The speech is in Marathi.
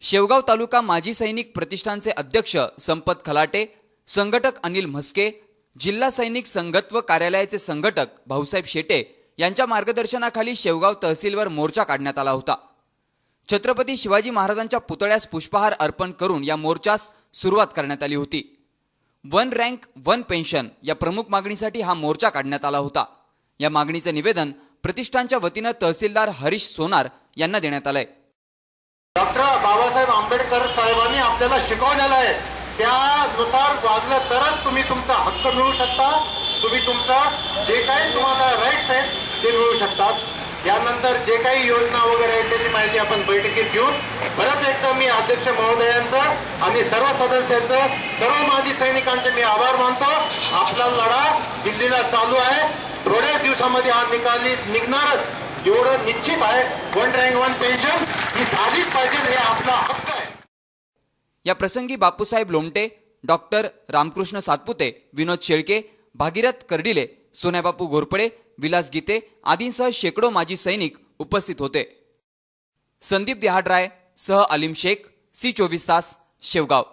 शेवगाव तालुका माजी सैनिक प्रतिष्ठानचे अध्यक्ष संपत खलाटे संघटक अनिल म्हस्के जिल्हा सैनिक संघत्व कार्यालयाचे संघटक भाऊसाहेब शेटे यांच्या मार्गदर्शनाखाली शेवगाव तहसीलवर मोर्चा काढण्यात आला होता. छत्रपती शिवाजी महाराजांच्या पुतळ्यास पुष्पहार अर्पण करून या मोर्चास सुरुवात करण्यात आली होती. वन रँक वन पेन्शन या प्रमुख मागणीसाठी हा मोर्चा काढण्यात आला होता. या मागणीचे निवेदन प्रतिष्ठानच्या वतीनं तहसीलदार हरीश सोनार यांना देण्यात आलंय. बाबासाहेब आंबेडकर साहेबांनी आपल्याला शिकवलेलं आहे. त्यानुसार वागलं तरच तुम्ही तुमचा हक्क मिळू शकता. तुम्ही तुमचा जे काही तुम्हाला राईट्स आहेत ते मिळू शकतात. यानंतर जे काही योजना वगैरे आहेत त्याची माहिती आपण बैठकीत घेऊन परत एकदा मी अध्यक्ष महोदयांचं आणि सर्व सदस्यांचं सर्व माजी सैनिकांचे मी आभार मानतो. आपला लढा दिल्लीला चालू आहे. थोड्याच दिवसामध्ये हा निकाली निघणारच. एवढं निश्चित आहे. वन रँक वन पेन्शन ही झालीच पाहिजे. या प्रसंगी बापूसाहेब लोमटे डॉक्टर रामकृष्ण सातपुते विनोद शेळके भागीरथ कर्डिले सोन्याबापू घोरपडे विलास गीते आदींसह शेकडो माजी सैनिक उपस्थित होते. संदीप देहाडराय सह अलीम शेख सी चोवीस तास शेवगाव.